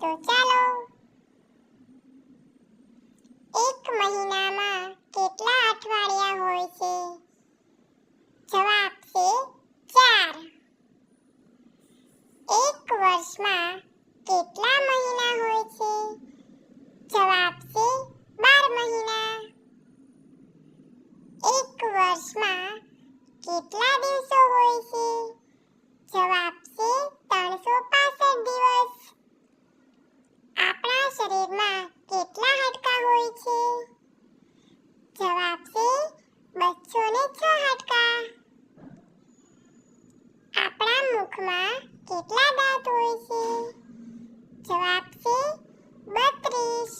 તો ચાલો. એક મહિનામાં કેટલા અઠવાડિયા હોય છે? જવાબ છે ચાર. એક વર્ષમાં કેટલા મહિના હોય છે? જવાબ છે બાર મહિના. એક વર્ષમાં કેટલા દિવસો હોય છે? મુખમાં કેટલા દાંત હોય છે? જવાબ છે બત્રીસ.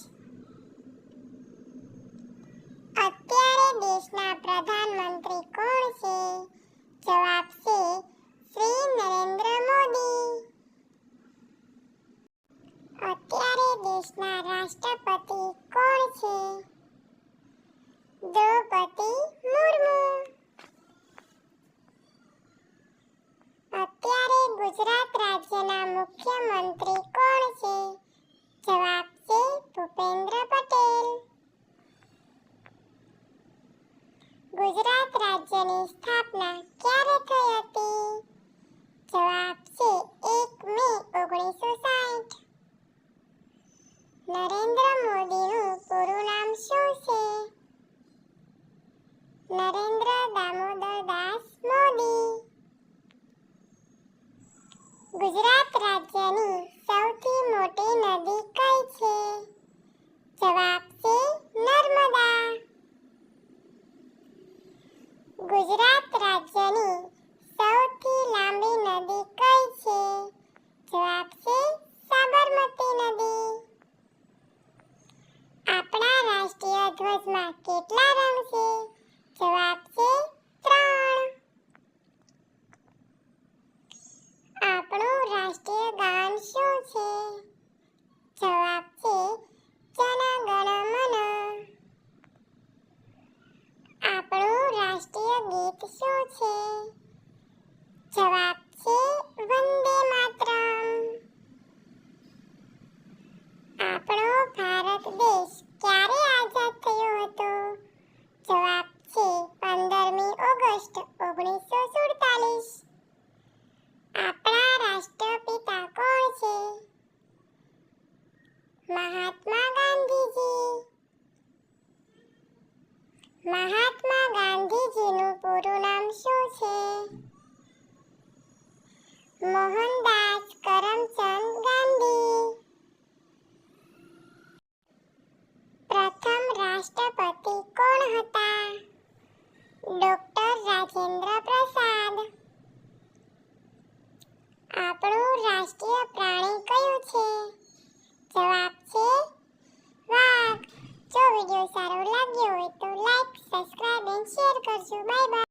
અત્યારે દેશના પ્રધાનમંત્રી કોણ છે? જવાબ છે શ્રી નરેન્દ્ર મોદી. અત્યારે દેશના રાષ્ટ્રપતિ કોણ છે દ્રૌપદી મુર્મુ અત્યારે ગુજરાત રાજ્યના મુખ્યમંત્રી કોણ છે? જવાબ છે ભૂપેન્દ્ર પટેલ. ગુજરાત રાજ્યની સ્થાપના ક્યારે થઈ હતી? જવાબ છે એક મે ઓગણીસો સાઠ નરેન્દ્ર મોદીનું પૂરું નામ શું છે? નરેન્દ્ર દામોદર દાસ મોદી. ગુજરાત રાજ્યની સૌથી મોટી નદી કઈ છે જવાબ છે નર્મદા ગુજરાત રાજ્યની સૌથી લાંબી નદી કઈ છે? જવાબ છે સાબરમતી નદી. આપણા રાષ્ટ્રીય ધ્વજમાં કેટલા રંગ છે જવાબ છે ત્રણ આપણું રાષ્ટ્રીય ગાન શું છે જવાબ છે જન ગણ મન આપણું રાષ્ટ્રીય ગીત શું છે જવાબ છે વંદે માતરમ. આપણો ભારત દેશ ક્યારે આઝાદ થયો હતો? જવાબ છે પંદરમી ઓગસ્ટ ઓગણીસો સુડતાલીસ. આપણા રાષ્ટ્રપિતા કોણ છે? મહાત્મા ગાંધીજી. મહાત્મા મોહનદાસ કરમચંદ ગાંધી. પ્રથમ રાષ્ટ્રપતિ કોણ હતા? ડોક્ટર રાજેન્દ્ર પ્રસાદ. આપણું રાષ્ટ્રીય પ્રાણી કયું છે? જવાબ છે વાઘ. જો વીડિયો સારો લાગ્યો હોય તો લાઈક સબસ્ક્રાઇબ એન્ડ શેર કરજો. Bye bye